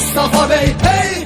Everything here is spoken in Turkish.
Mustafa Bey hey!